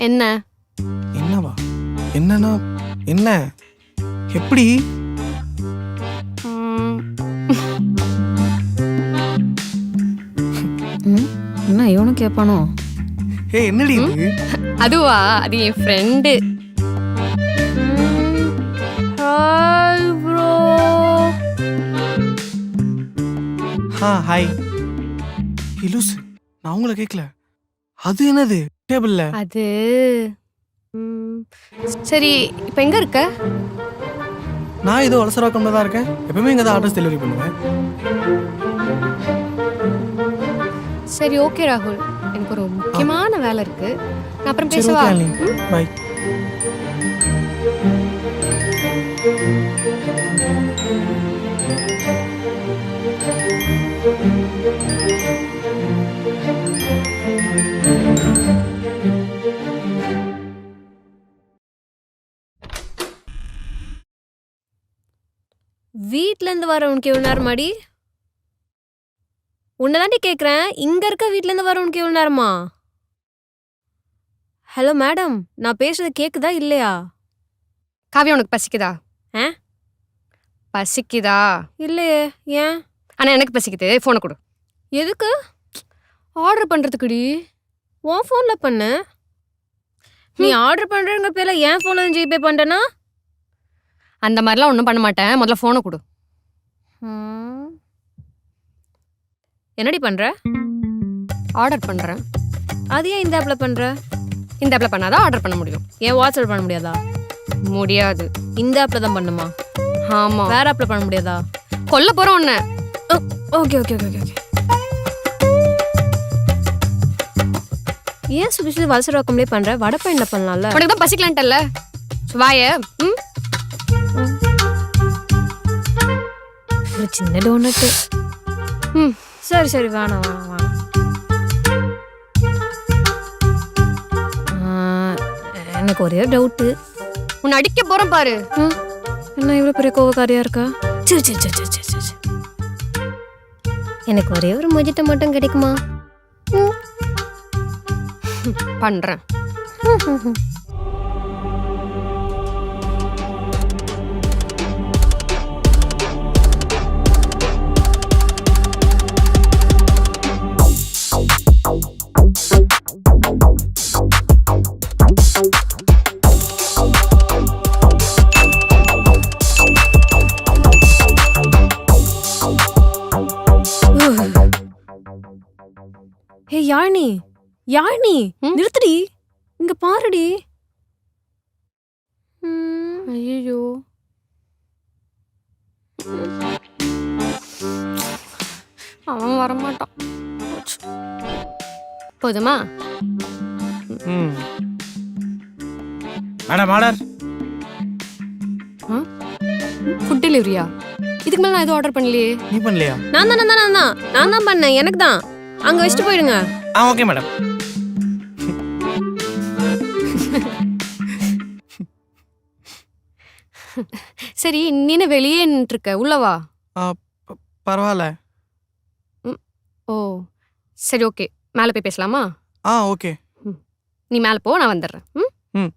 என்ன? என்னவா? என்னன்னா என்ன? எப்படி? என்ன இவனும் கேட்பானோ ஏய் என்னடி இது? அதுவா? அது என் ஃப்ரெண்டு ஹாய் ப்ரோ ஆ ஹாய் இலுசு நான் உங்களை கேட்கல அது என்னது? டேபிள்ல. அது ம், சரி இப்போ எங்க இருக்க? நான் ஏதோ அவசரவாக்கம்ல தான் இருக்கேன். எப்பவுமே இங்கே தான் ஆர்டர்ஸ் டெலிவரி பண்ணுவேன். சரி ஓகே ராகுல். எனக்கு ஒரு முக்கியமான வேலை இருக்கு. நான் அப்புறம் சரி பேசவா? ஓகே பாய் வீட்ல இருந்து வரவனுக்கு எவ்வளவு நேரம் மாடி? உன்னதாண்டி கேக்குறேன். இங்க இருக்க வீட்ல இருந்து வரவனுக்கு எவ்வளவு நேரமா? ஹலோ மேடம் நான் பேசுறது கேக்குதா இல்லையா? காவியா உனக்கு பசிக்குதா? ஆ? பசிக்குதா? இல்லையே. ஏன்? ஆனா எனக்கு பசிக்குது. ஃபோனை கொடு. எதுக்கு? ஆர்டர் பண்றதுக்குடி. உன் ஃபோன்ல பண்ணு. நீ ஆர்டர் பண்றங்க பேர்ல என் ஃபோன்ல ஜிபே பண்றேனா அந்த மாதிரிலாம் ஒன்றும் பண்ண மாட்டேன். முதல்ல ஃபோனை கொடு. என்னடி பண்ற? ஆர்டர் பண்றேன். அது ஏன் இந்த ஆப்ல பண்ற? இந்த ஆப்ல பண்ணாதான் ஆர்டர் பண்ண முடியும்? ஏன் வாட்ஸ்அப் பண்ண முடியாதா? முடியாது. இந்த ஆப்ல தான் பண்ணுமா? ஆமா. வேற ஆப்ல பண்ண முடியாதா? கொல்ல போறோம் உன்ன. ஓகே ஓகே ஓகே ஓகே ஏன் சுபி சுபி வலசர வக்கம்லே பண்ற? வடப்ப என்ன பண்ணலாம்ல? உனக்கு தான் பசிக்கலான்ட்டல்ல. வாய. ம்? ஒரு சின்ன டோனட்டு ம் சரி சரி வேணாம் ஆ, எனக்கு ஒரே டவுட்டு உன்னை அடிக்க போறேன் பாரு. என்ன இவ்வளோ பெரிய கோவக்காரியா இருக்கா? சரி சரி சரி சரி சரி சரி. எனக்கு ஒரே ஒரு மொஜிட்ட மட்டும் கிடைக்குமா. பண்றேன். ஹே யாழினி? யாழினி நிறுத்துடி. இங்க பாருடி. ஐயோ அவன் வரமாட்டான். போதுமா? ம். Madam order. ஃபுட் டெலிவரியா இதுக்கு மேல நான் எதுவும் ஆர்டர் பண்ணலையே. நீ பண்ணலையா? நான் தான் நான் தான் நான் தான். நான் தான் பண்ணேன். எனக்கு தான். அங்க வச்சுட்டு போயிடுங்க ஆ ஓகே மேடம். சரி நீனு வெளியே நின்னுட்டு இருக்க உள்ளவா பரவாயில்ல ஓ சரி ஓகே. மேலே போய் பேசலாமா? ஆ ஓகே. நீ மேலே போ நான் வந்துடுறேன். ம்? ம்.